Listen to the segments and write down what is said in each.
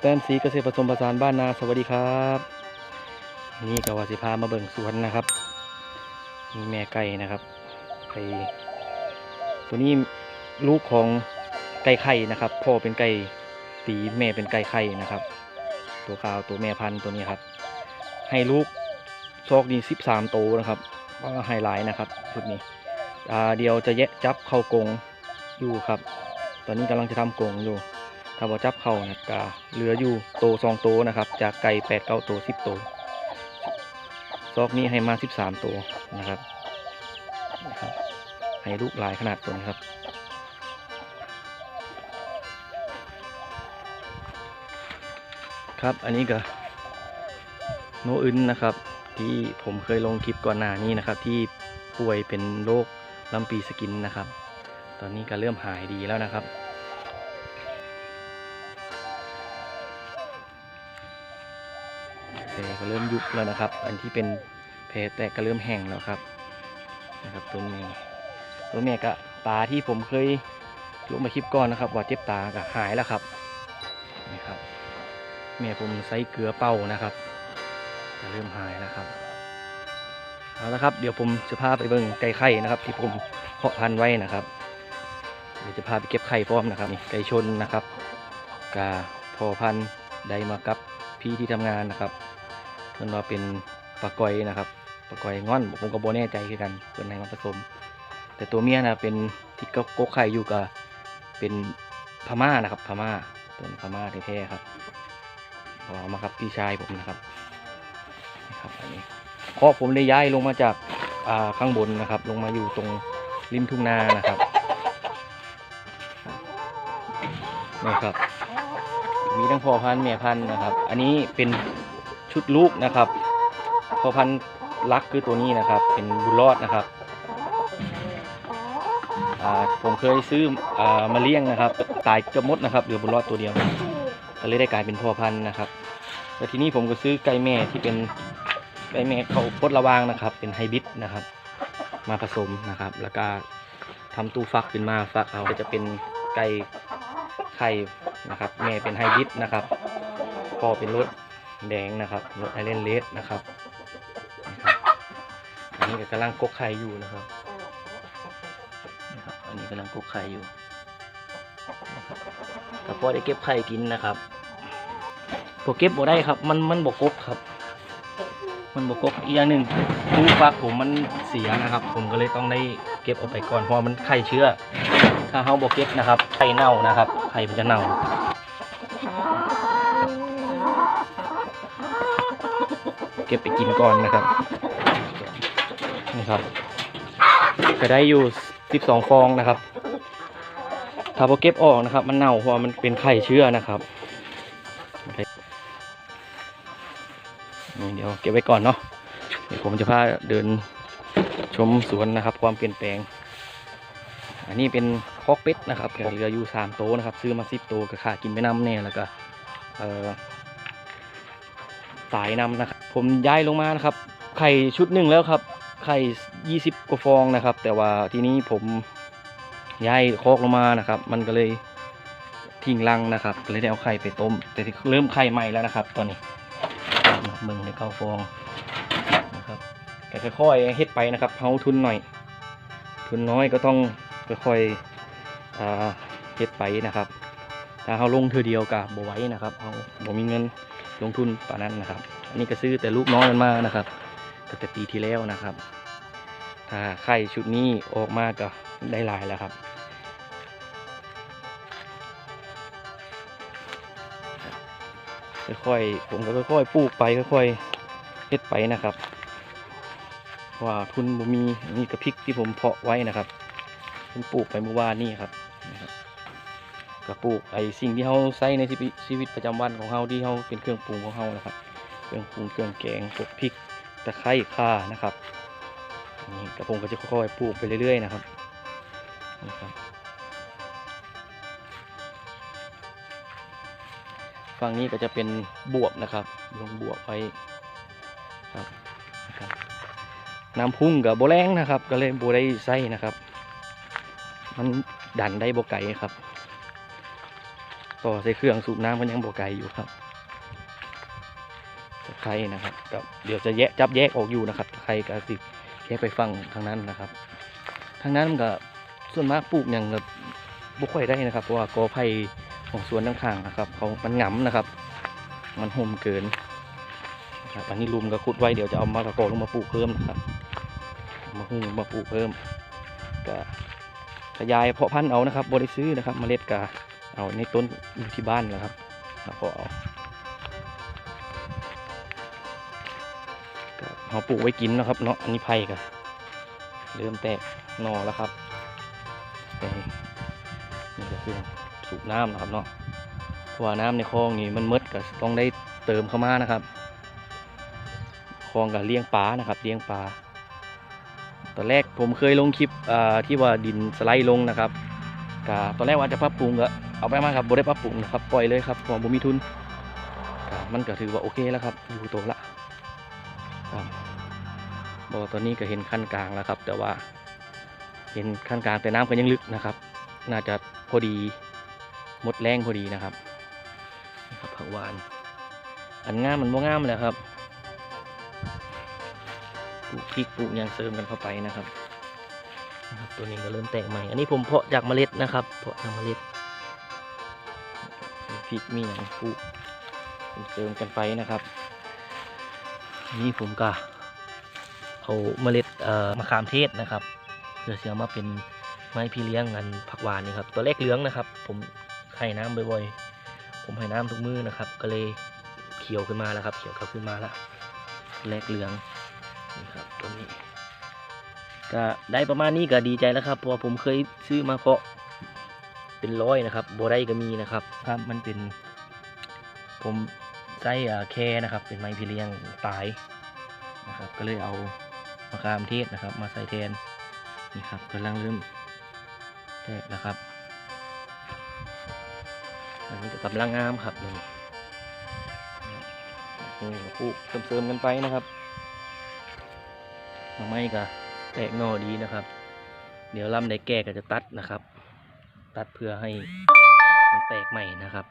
แต้มสีเกษตรผสมผสานบ้านนาสวัสดีครับ นี่กวาสิพามาเบิ่งสวนนะครับมีแม่ไก่นะครับไก่ตัวนี้ลูกของไก่ไข่นะครับพ่อเป็นไก่ตีแม่เป็นไก่ไข่นะครับ ตัวขาวตัวแม่พันธุ์ตัวนี้ครับ ให้ลูกซอกนี้สิบสามโตวนะครับว่าไฮไลท์นะครับชุดนี้อ่าเดียวจะแยะจับเข้ากงอยู่ครับ ตอนนี้กำลังจะทำกงอยู่ ถ้าบ่จับเข้านะกาเหลืออยู่โตสองโตนะครับ จากไก่แปดเก้าโตสิบโตซอกนี้ให้มาสิบสามโตนะครับนะครับ ให้ลูกหลายขนาดตัวนี้ครับครับ อันนี้ก็โนอึนนะครับ ที่ผมเคยลงคลิปก่อนหน้านี้นะครับ ที่ป่วยเป็นโรคลำปีสกินนะครับ ตอนนี้ก็เริ่มหายดีแล้วนะครับ ลก็เริ่มยุบแล้วนะครับ อันที่เป็นแผลแตกก็เริ่มแห้งแล้วครับนะครับตัวแม่ตัวแม่ก็ตาที่ผมเคยลงมาคลิปก่อนนะครับ ว่าเจ็บตาก็หายแล้วครับนี่ครับ แม่ผมใส่เกลือเป้านะครับก็เริ่มหายแล้วครับเอาละครับ เดี๋ยวผมจะพาไปเบิ่งไก่ไข่นะครับ ที่ผมเพาะพันธุ์ไว้นะครับเดี๋ยวจะพาไปเก็บไข่พร้อมนะครับนี่ไก่ชนนะครับกาพอพันธุ์ได้มากับพี่ที่ทำงานนะครับ เพิ่นว่าเป็นปลากอยนะครับปลากอยง่อนผมก็บ่แน่ใจคือกันเพิ่นให้มาผสม แต่ตัวเมียนะเป็นที่กกกไข่อยู่กับเป็นพม่านะครับ พม่าตัวพม่าแท้ๆครับเอามาครับพี่ชายผมนะครับนี่ครับอันนี้ครอบผมได้ย้ายลงมาจากอ่าข้างบนนะครับ ลงมาอยู่ตรงริมทุ่งนานะครับนี่ครับ มีทั้งพ่อพันธุ์แม่พันธุ์นะครับ อันนี้เป็น ชุดลูกนะครับพ่อพันธุ์ลักคือตัวนี้นะครับ เป็นบุญรอดนะครับผมเคยซื้ออมาเลี้ยงนะครับ ตายเกือบมดนะครับเหลือบุญรอดตัวเดียวก็เลยได้กลายเป็นพ่อพันธุ์นะครับแล้วทีนี้ผมก็ซื้อไก่แม่ที่เป็นไก่แม่เขาพดระวางนะครับ เป็นไฮบริดนะครับ มาผสมนะครับ แล้วก็ทำตู้ฟักขึ้นมาฟักเอาก็จะเป็นไก่ไข่นะครับ แม่เป็นไฮบริดนะครับพ่อเป็นรถ แดงนะครับรถไอเลนเลสนะครับ อันนี้กำลังกกไข่อยู่นะครับนะครับ อันนี้กำลังกกไข่อยู่ครับแต่พอได้เก็บไข่กินนะครับพอเก็บบ่ได้ครับ มันมันบกกกครับ มันบกกกอีกอย่างหนึ่งตู้ฟักผมมันเสียนะครับ ผมก็เลยต้องได้เก็บเอาไปก่อนเพราะมันไข่เชื้อ ถ้าเฮาบ่เก็บนะครับ ไข่เน่านะครับ ไข่มันจะเน่า เก็บไปกินก่อนนะครับนี่ครับก็ได้อยู่12ฟองนะครับ ถ้าพอเก็บออกนะครับ มันเน่าเพราะมันเป็นไข่เชื้อนะครับนี่เดี๋ยวเก็บไว้ก่อนเนาะเดี๋ยวผมจะพาเดินชมสวนนะครับ ความเปลี่ยนแปลง อันนี้เป็นคอกเป็ดนะครับเหลืออยู่3โตนะครับ ซื้อมา10โตวก็ค่ากินไปน้ำแน่แล้วก็เอ่อ สายนำนะครับผมย้ายลงมานะครับ ไข่ชุดหนึ่งแล้วครับ ไข่20กว่าฟองนะครับ แต่ว่าทีนี้ผมย้ายคอกลงมานะครับ มันก็เลยทิ้งรังนะครับ ก็เลยได้เอาไข่ไปต้ม แต่เริ่มไข่ใหม่แล้วนะครับ ตอนนี้มึงในเก้าฟองนะครับแต่ค่อยๆเฮ็ดไปนะครับเฮาทุนหน่อย ทุนน้อยก็ต้องค่อยๆเฮ็ดไปนะครับถ้าเฮาลงเทือเดียวกับบ่ไหว้นะครับเฮาบ่มีเงิน ลงทุนป่านั้นนะครับ อันนี้ก็ซื้อแต่ลูกน้อยมันมานะครับตั้งแต่ปีที่แล้วนะครับ ถ้าไข่ชุดนี้ออกมาก็ได้ลายแล้วครับ ค่อยๆผมก็ค่อยๆปลูกไปค่อยๆเฮ็ดไปนะครับว่าทุนบ่มีนี่กระพริกที่ผมเพาะไว้นะครับผมปลูกไปเมื่อวานนี่ครับ ก็ปลูกไอ้สิ่งที่เราใช้ในชีวิตประจำวันของเราที่เราเป็นเครื่องปรุงของเรานะครับ เครื่องปรุงเครื่องแกงพวกพริกตะไคร้ข่านะครับนี่กระผมก็จะค่อยๆปลูกไปเรื่อยๆนะครับนี่ครับฝั่งนี้ก็จะเป็นบวบนะครับ ลงบวบไว้ครับน้ำพุ่งกับโบแรงนะครับ ก็เลยโบได้ใส่นะครับ มันดันได้โบไก่ครับ อใส่เครื่องสูบน้ำมันยังบ่ไกลอยู่ครับตะไคร้นะครับกับเดี๋ยวจะแยกจับแยกออกอยู่นะครับตะไคร้กับสิแยกไปฟังทางนั้นนะครับ ทางนั้นมันก็ส่วนมากปลูกอย่างแบบบุค่อยได้นะครับเพราะว่ากอไผ่ของสวนข้างๆนะครับเขามันหงำนะครับ มันห่มเกินนะครับอันนี้ลุมก็ขุดไว้เดี๋ยวจะเอามะละกอลงมาปลูกเพิ่มนะครับมาหุ้งมาปลูกเพิ่มก็ขยายเพาะพันธุ์เอานะครับบริซื้อนะครับ เมล็ดกา เอาในต้นอยู่ที่บ้านนะครับแล้วก็เอาเอาปลูกไว้กินนะครับเนาะอันนี้ไผ่ก็เริ่มแตกนอแล้วครับนี่ก็คือสูบน้ำนะครับเนาะเพราะว่าน้ำในคลองนี่มันหมดก็ต้องได้เติมเข้ามานะครับคลองกับเลี้ยงปลานะครับเลี้ยงปลาตอนแรกผมเคยลงคลิปที่ว่าดินสไลด์ลงนะครับกตอนแรกว่าจะปรับปรุงก็ เอาไปมาครับบ่ได้ปรับปรุงนะครับปล่อยเลยครับเพราะบ่มีทุนมันก็ถือว่าโอเคแล้วครับ อยู่ตัวละครับบ่ตอนนี้ก็เห็นขั้นกลางแล้วครับ แต่ว่าเห็นขั้นกลางแต่น้ำก็ยังลึกนะครับ น่าจะพอดีหมดแรงพอดีนะครับครับผักหวาน อันง่ามมันบ่งามเลยครับปลูกพริกปลูกยางเสริมกันเข้าไปนะครับนะครับ ตัวนี้ก็เริ่มแตกใหม่ อันนี้ผมเพาะจากเมล็ดนะครับ เพาะจากเมล็ด พริกมีอย่างปลูกเสริมกันไปนะครับ นี่ผมก็เอาเมล็ดมะขามเทศนะครับเพื่อเสียมาเป็นไม้พี่เลี้ยงกันผักหวานนี่ครับตัวแรกเหลืองนะครับ ผมให้น้ำบ่อยๆ ผมให้น้ำทุกมือนะครับ ก็เลยเขียวขึ้นมาแล้วครับ เขียวขึ้นมาแล้วแรกเหลืองนี่ครับตัวนี้ ก็ได้ประมาณนี้ก็ดีใจแล้วครับเพราะผมเคยซื้อมาเพาะ เป็นร้อยนะครับโบได้ก็มีนะครับครับมันเป็น ผมใส่แคนะครับ เป็นไม้พีเลียงตายนะครับ ก็เลยเอามะขามเทศนะครับ มาใส่แทนนี่ครับกำลังเริ่มแตกแล้วครับอันนี้ก็กำลังงามครับนี่นี่ปลูกเสริมๆกันไปนะครับหน่อไม้ก็แตกหน่อดีนะครับ เดี๋ยวลำได้แก่ก็จะตัดนะครับ ตัดเพื่อให้มันแตกใหม่นะครับ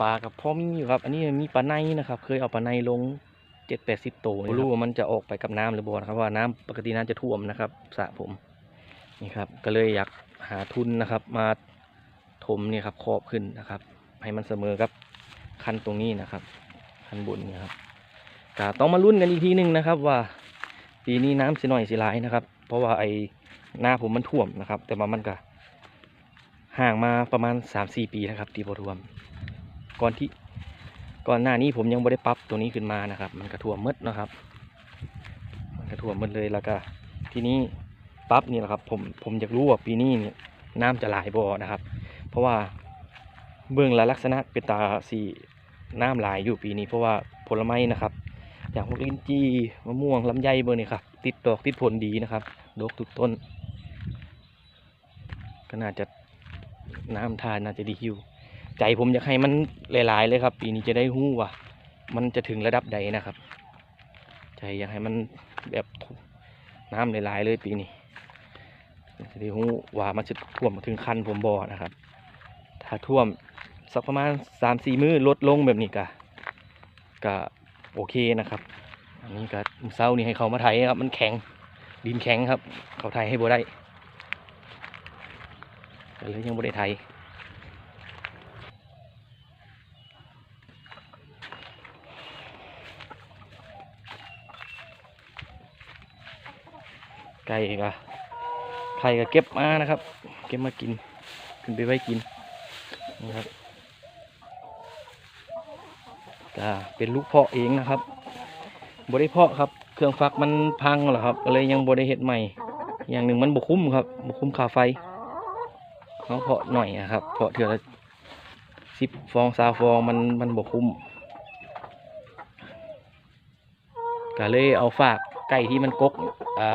ปลากับพ่อมีอยู่ครับ อันนี้มีปลาในนะครับ เคยเอาปลาในลงเจ็ดแปดสิบตัวไม่รู้ว่ามันจะออกไปกับน้ำหรือบ่นะครับว่าน้ำปกติน้ำจะท่วมนะครับสระผมนี่ครับ ก็เลยอยากหาทุนนะครับ มาถมเนี่ยครับครอบขึ้นนะครับ ให้มันเสมอกับคันตรงนี้นะครับคันบนนี่ยครับก็ต้องมาลุ้นกันอีกทีหนึ่งนะครับว่า ปีนี้น้ำสิหน่อยสิหลายนะครับ เพราะว่าไอ้หน้าผมมันท่วมนะครับ แต่ว่ามันก็ห่างมาประมาณสามสี่ปีนะครับที่บท่วม ก่อนที่ก่อนหน้านี้ผมยังไม่ได้ปรับตัวนี้ขึ้นมานะครับ มันกระท่วมหมดนะครับ มันกระท่วมหมดเลยแล้วก็ ทีนี้ปรับนี่แหละครับ ผมผมอยากรู้ว่าปีนี้เนี่ยน้ำจะหลายบ่นะครับ เพราะว่าเบื้องละลักษณะเป็นตาสีน้ำหลายอยู่ปีนี้เพราะว่าผลไม้นะครับ อย่างพวกลิ้นจี่มะม่วงลำไยเบอร์นี่ครับ ติดดอกติดผลดีนะครับ ดกทุกต้น ก็น่าจะน้ำทานน่าจะดีอยู่ ใจผมอยากให้มันหลาย ๆ เลยครับ ปีนี้จะได้หู้ว่า มันจะถึงระดับใดนะครับ ใจอยากให้มันแบบน้ำหลาย ๆ เลยปีนี้จะได้หู้ว่ามันจะท่วมถึงคันผมบ่อนะครับ ถ้าท่วมสักประมาณสามสี่มือลดลงแบบนี้ก็ก็โอเคนะครับ อันนี้ก็เศร้านี่ให้เขามาไถครับ มันแข็ง ดินแข็งครับ เขาไถให้บ่ได้ก็เลยยังบ่ได้ไถไก่ก็ไข่ก็เก็บมานะครับ เก็บมากิน ขึ้นไปไว้กินนะครับก็เป็นลูกเพาะเองนะครับ บริเพาะครับ เครื่องฟักมันพังเหรอครับก็เลยยังบริเฮ็ดใหม่ อย่างหนึ่งมันบกคุ้มครับบกคุ้มค่าไฟเขาเพาะหน่อยอะครับ เพาะเถื่อละสิบฟองสาฟองมันมันบกคุ้มก็เลยเอาฝากไก่ที่มันกก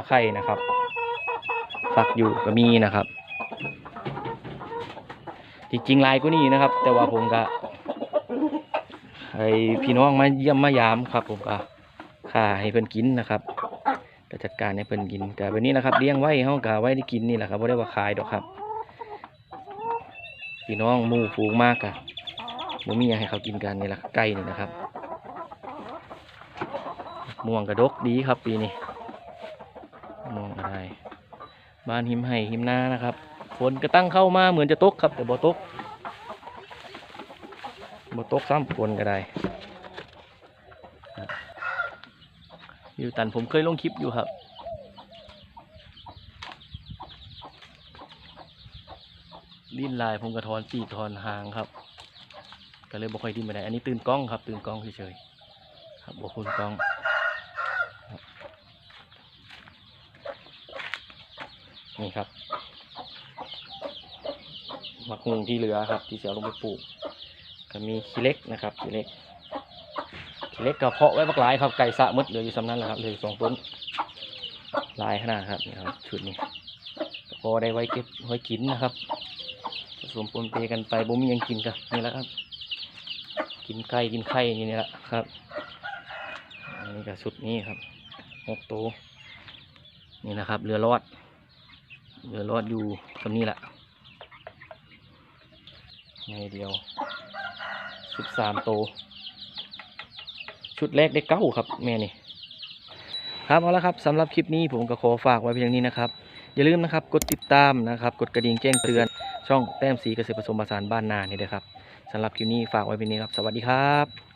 ไข่นะครับฟักอยู่ก็มีนะครับ จริงๆลายก็นี่นะครับ แต่ว่าผมก็ให้พี่น้องมาเยี่ยมมายามครับผมก็ ค่าให้เพิ่นกินนะครับก็จัดการให้เพิ่นกินแต่แบบนี้นะครับเลี้ยงไว้เฮาก็ไว้ได้กินนี่แหละครับบ่ได้ว่าขายดอกครับพี่น้องหมู่ฝูงมากอะบ่มีหยังให้เขากินกันนี่แหละไก่นี่นะครับ ม่วงกระดกดีครับปีนี้ม่วงอะไรบ้านหิมไห่หิมนานะครับฝนก็ตั้งเข้ามาเหมือนจะตกครับ แต่บ่ตกบ่ตกซ้ำฝนก็ได้ครับ อยู่ตันผมเคยลงคลิปอยู่ครับดิ้นลายผมกระทอนปีกทอนหางครับ ก็เลยบ่ค่อยดิ้นไปไหนอันนี้ตื่นกล้องครับ ตื่นกล้องเฉยๆครับบ่คุณกล้องนี่ครับมักมุงที่เหลือครับ ที่จะเอาลงไปปลูก ก็มีขี้เล็กนะครับขี้เล็ก เล็กก็เพาะไว้บักหลายครับไก่สะมดเหลืออยู่สำนั้นแหละครับเหลืออยู่สองต้นลายขนาดครับนี่ครับชุดนี้พอได้ไว้เก็บไว้กินนะครับผสมปนเปกันไปบ่มียังกินกันนี่แหละครับ กินไก่กินไข่นี่นี่แหละครับอันนี้ก็ชุดนี้ครับหกตัวนี่นะครับ เรือรอดเหลือรอดอยู่ตรงนี้แหละไงเดียวสิบสามโตว ชุดแรกได้เก้าครับแม่นี่ครับเอาละครับสำหรับคลิปนี้ผมก็ขอฝากไว้เพียงนี้นะครับ อย่าลืมนะครับกดติดตามนะครับกดกระดิ่งแจ้งเตือน ช่องแต้มสีเกษตรผสมผสานบ้านนานี่ด้วยครับสำหรับคลิปนี้ฝากไว้เพียงนี้ครับ สวัสดีครับ